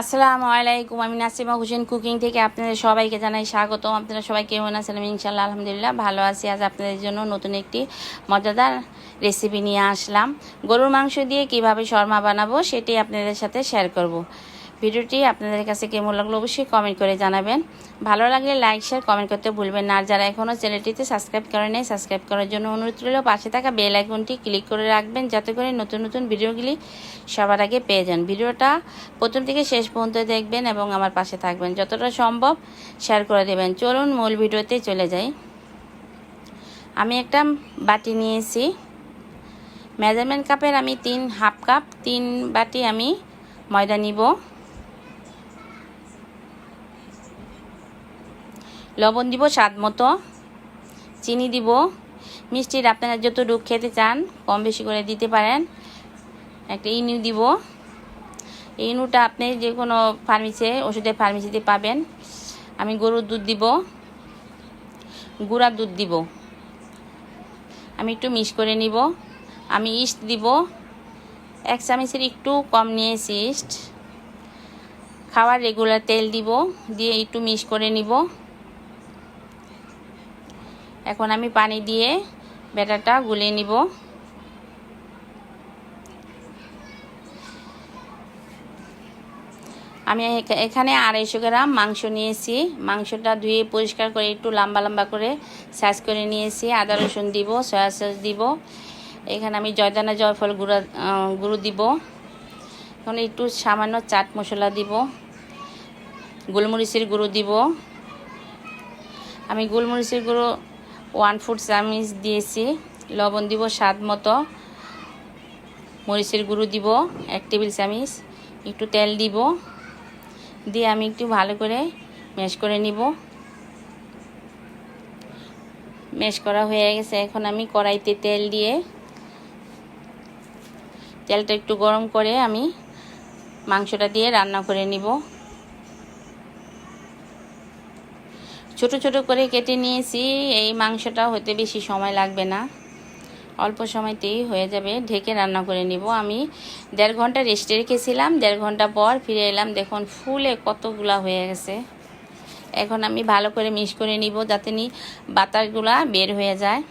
আসসালামু আলাইকুম, আমি নাসিমা হোসেন কুকিং থেকে আপনাদের সবাইকে জানাই স্বাগতম। আপনারা সবাই কেমন আছেন? আমি ইনশাল্লাহ আলহামদুলিল্লাহ ভালো আছি। আজ আপনাদের জন্য নতুন একটি মজাদার রেসিপি নিয়ে আসলাম। গরুর মাংস দিয়ে কীভাবে শর্মা বানাবো সেটি আপনাদের সাথে শেয়ার করব। ভিডিওটি আপনাদের কাছে কেমন লাগল অবশ্যই কমেন্ট করে জানাবেন। ভালো লাগলে লাইক শেয়ার কমেন্ট করতে ভুলবেন না। আর যারা এখনও চ্যানেলটিতে সাবস্ক্রাইব করে নেই সাবস্ক্রাইব করার জন্য অনুরোধ রইল, পাশে থাকা বেল আইকনটি ক্লিক করে রাখবেন, যাতে করে নতুন নতুন ভিডিওগুলি সবার আগে পেয়ে যান। ভিডিওটা প্রথম থেকে শেষ পর্যন্ত দেখবেন এবং আমার পাশে থাকবেন। যতটা সম্ভব শেয়ার করে দেবেন। চলুন মূল ভিডিওতে চলে যাই। আমি একটা বাটি নিয়েছি। মেজারমেন্ট কাপের আমি তিন হাফ কাপ তিন বাটি আমি ময়দা নিব। লবণ দিব স্বাদ মতো, চিনি দিব। মিষ্টির আপনারা যত যতটুকু খেতে চান, কম বেশি করে দিতে পারেন। একটা ইনু দিব। ইনুটা আপনি যে কোনো ফার্মেসি ওষুধের ফার্মেসিতে পাবেন। আমি গরুর দুধ দিব, গুঁড়া দুধ দিব। আমি একটু মিক্স করে নিব। আমি ইস্ট দিব। এক চামচের একটু কম নিয়েছি ইস্ট। খাওয়ার রেগুলার তেল দিব, দিয়ে একটু মিক্স করে নিব। এখন আমি পানি দিয়ে ব্যাটারটা গুলে নিব। আমি এখানে আড়াইশো গ্রাম মাংস নিয়েছি। মাংসটা ধুয়ে পরিষ্কার করে একটু লম্বা লম্বা করে সাইজ করে নিয়েছি। আদা রসুন দিব, সয়া সস দিব। এখানে আমি জয়দানা জয়ফল গুঁড়া গুঁড়ো দিব। এখন একটু সামান্য চাট মশলা দিব। গোলমরিচের গুঁড়ো দিব। আমি গোলমরিচের গুঁড়ো ওয়ান ফুট চামিচ দিয়েছি। লবণ দিব স্বাদ মতো। মরিচের গুঁড়ো দিব, এক টেবিল চামিচ। একটু তেল দিব। দিয়ে আমি একটু ভালো করে ম্যাশ করে নিব। ম্যাশ করা হয়ে গেছে। এখন আমি কড়াইতে তেল দিয়ে তেলটা একটু গরম করে আমি মাংসটা দিয়ে রান্না করে নিব। ছোট ছোট করে কেটে নিয়েছি। এই মাংসটা হতে বেশি সময় লাগবে না। অল্প সময়তেই হয়ে যাবে। ঢেকে রান্না করে নিব আমি। দেড় ঘণ্টা রেস্টে রেখেছিলাম। দেড় ঘণ্টা পর ফিরে এলাম। দেখুন, ফুলে কতগুলা হয়ে গেছে। এখন আমি ভালো করে মিক্স করে নিব যাতে নি বাতাসগুলা বের হয়ে যায়।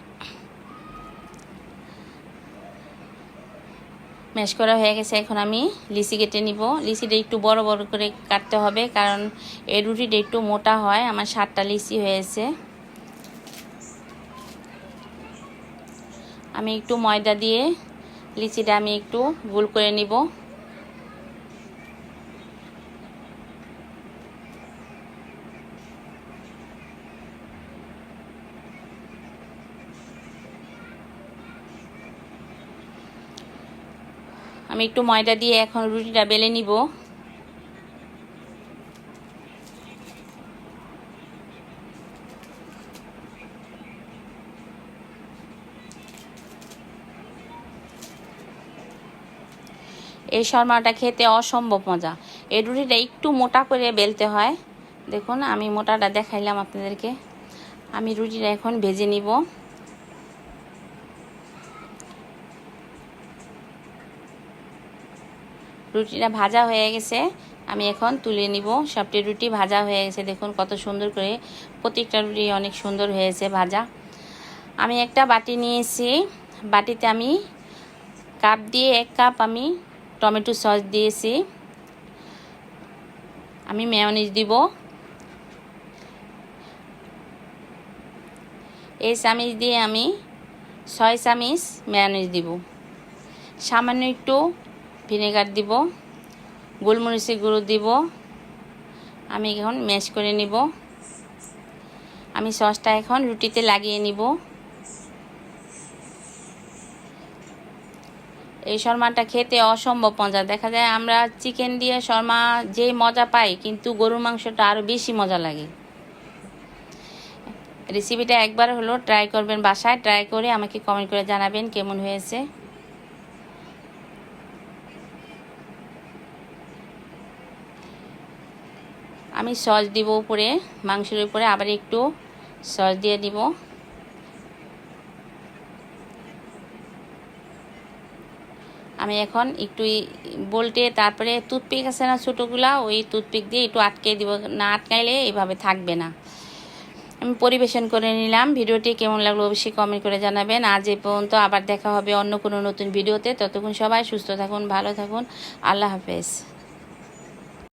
ম্যাশ করা হয়ে গেছে। এখন আমি লিচি কেটে নিব। লিচিটা একটু বড় বড় করে কাটতে হবে, কারণ এই রুটিটা একটু মোটা হয়। আমার সাতটা লিচি হয়েছে। আমি একটু ময়দা দিয়ে লিচিটা আমি একটু গোল করে নিব। আমি একটু ময়দা দিয়ে এখন রুটিটা বেলে নিব। এই শর্মাটা খেতে অসম্ভব মজা। এই রুটিটা একটু মোটা করে বেলতে হয়। দেখুন, আমি মোটাটা দেখাইলাম আপনাদেরকে। আমি রুটিটা এখন ভেজে নিব। রুটিটা ভাজা হয়ে গেছে। আমি এখন তুলে নিব। সবটি রুটি ভাজা হয়ে গেছে। দেখুন কত সুন্দর করে প্রত্যেকটা রুটি অনেক সুন্দর হয়েছে ভাজা। আমি একটা বাটি নিয়েছি। বাটিতে আমি কাপ দিয়ে এক কাপ আমি টমেটো সস দিয়েছি। আমি মেয়নিজ দিব। এই চামিচ দিয়ে আমি ছয় চামিচ মেয়নিজ দিব। সামান্য একটু ভিনেগার দিব, গোলমরিচের গুঁড়ো দিব, আমি এখন ম্যাশ করে নিব। আমি সসটা এখন রুটিতে লাগিয়ে নিব। এই শর্মাটা খেতে অসম্ভব মজা। দেখা যায় আমরা চিকেন দিয়ে শর্মা যে মজা পাই, কিন্তু গরুর মাংসটা আরও বেশি মজা লাগে। রেসিপিটা একবার হলো ট্রাই করবেন বাসায় ট্রাই করে আমাকে কমেন্ট করে জানাবেন কেমন হয়েছে। আমি সস দিব উপরে, মাংসের উপরে, আবার একটু সস দিয়ে দিব। আমি এখন একটু বল্টে তারপরে টুথপিক আছে না ছোটোগুলা, ওই টুথপিক দিয়ে একটু আটকে দিব। না আটকাইলে এইভাবে থাকবে না। আমি পরিবেশন করে নিলাম। ভিডিওটি কেমন লাগল অবশ্যই কমেন্ট করে জানাবেন। আজ এ পর্যন্ত আবার দেখা হবে অন্য কোনো নতুন ভিডিওতে। ততক্ষণ সবাই সুস্থ থাকুন, ভালো থাকুন। আল্লাহ হাফেজ।